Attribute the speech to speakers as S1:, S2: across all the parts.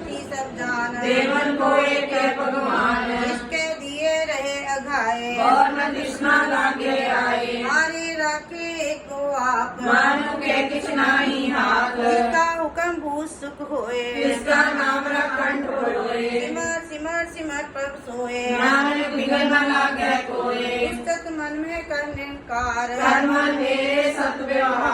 S1: शक्ति सब जान देवन को एक
S2: है भगवान।
S1: इसके दिए रहे अघाए। और
S2: नदिशना लागे आए।
S1: हमारी राखे को आप।
S2: मानो के कृष्णा ही हाथ।
S1: इसका हुक्म भूत सुख होए।
S2: इसका नाम रखंड होए।
S1: सिमर सिमर सिमर पर सोए।
S2: नानक बिगड़ ना लागे कोए।
S1: सत मन में करने निरंकार।
S2: कर्म मेरे सत व्यवहार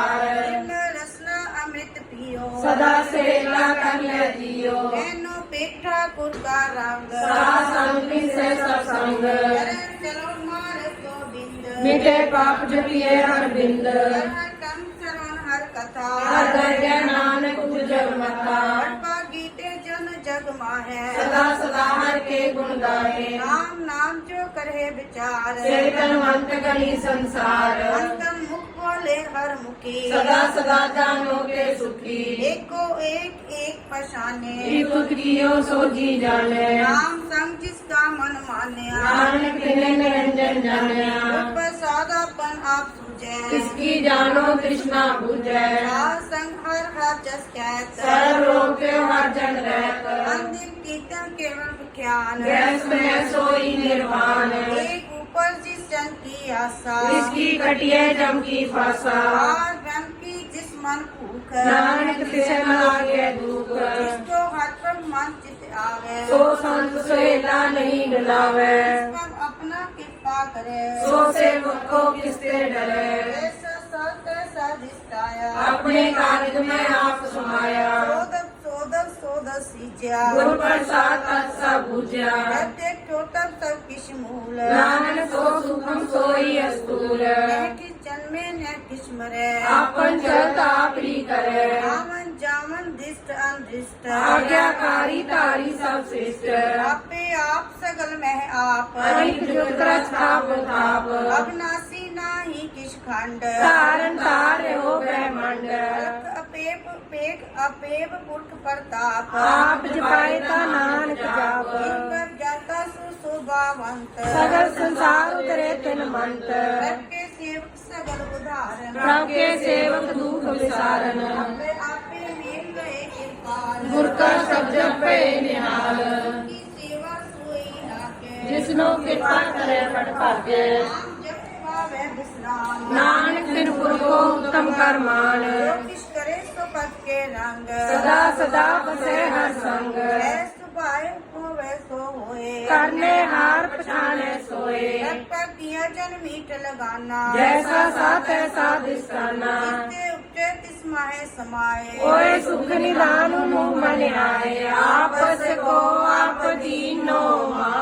S2: सदा सेवा कर ले जियो
S1: एनो पेट ठाकुर का रंग
S2: सदा संग से सत्संग
S1: चरण चलो मार गोविंद
S2: मिटे पाप जपिए हर बिंद
S1: हर कम श्रवण हर कथा
S2: हर दर्गे नानक उजग मथा
S1: हरपा गीते जन जग माहे
S2: सदा सदा हर के गुण गाए
S1: नाम नाम जो करे विचार
S2: चेतनवंत गली संसार
S1: अंतम मुख हर मुखी
S2: सदा सदा जानो के सुखी।
S1: एको एक एक पशाने
S2: एक क्रियो सो जी जाने।
S1: नाम संग जिसका मन माने।
S2: नानक तिने निरंजन जानिया
S1: प्रसादापन आप सुझे
S2: किसकी जानो कृष्णा बुझे।
S1: साध संग हर हर जस कहत।
S2: सर्व लोक हर जन रहत।
S1: अंतिम कीर्तन केवल विख्यान
S2: गैस में सोई निर्वाण।
S1: आशा।
S2: इसकी कटिए जम की फासा।
S1: और ब्रह्म की जिस मन भूख
S2: नानक तिसे न लागे दुख
S1: जिसको हर पर मन चित आवे।
S2: सो संत सेला नहीं डलावे
S1: पर अपना कृपा करे।
S2: सो सेवक को किससे डरे। अपने कार्य में आप समाया।
S1: सोदक सोदक सीजा
S2: गुर प्रसाद तत्सा बुझा
S1: प्रत्येक टोटल सब किस मूल किस मरे
S2: आपन चलता आपरी करे।
S1: आवन जावन दिष्ट अनदिष्ट
S2: आज्ञाकारी तारी सब श्रेष्ठ।
S1: आपे आप सगल मह आप।
S2: अनित जुग्र छाप थाप
S1: अविनाशी नाही किस खंड।
S2: तारन तार हो ब्रह्मंड।
S1: अपेप पेक अपेप पुरख प्रताप।
S2: आप जपाए ता नानक जाप।
S1: जाता सुशोभावंत
S2: सगल संसार उतरे तिन मंत।
S1: सबके सेवक सगल उदाहरण
S2: प्रभु के सेवक दुख विसारन
S1: आपे आपे मेल गए कृपाल
S2: गुर का सब जप पे निहाल।
S1: की सेवा सोई लागे
S2: जिसनो कृपा करे बड़ भाग्य
S1: नाम जप पावे विश्राम।
S2: नानक गुर को उत्तम कर मान
S1: करे सो पद के रंग।
S2: सदा सदा बसे हर संग। करने हार पछाने सोए।
S1: पर दिया जन मीट लगाना।
S2: जैसा साथ है
S1: साथ उपजे समाए
S2: सुख निदान मुँह मन आए आप को आप दीनो माए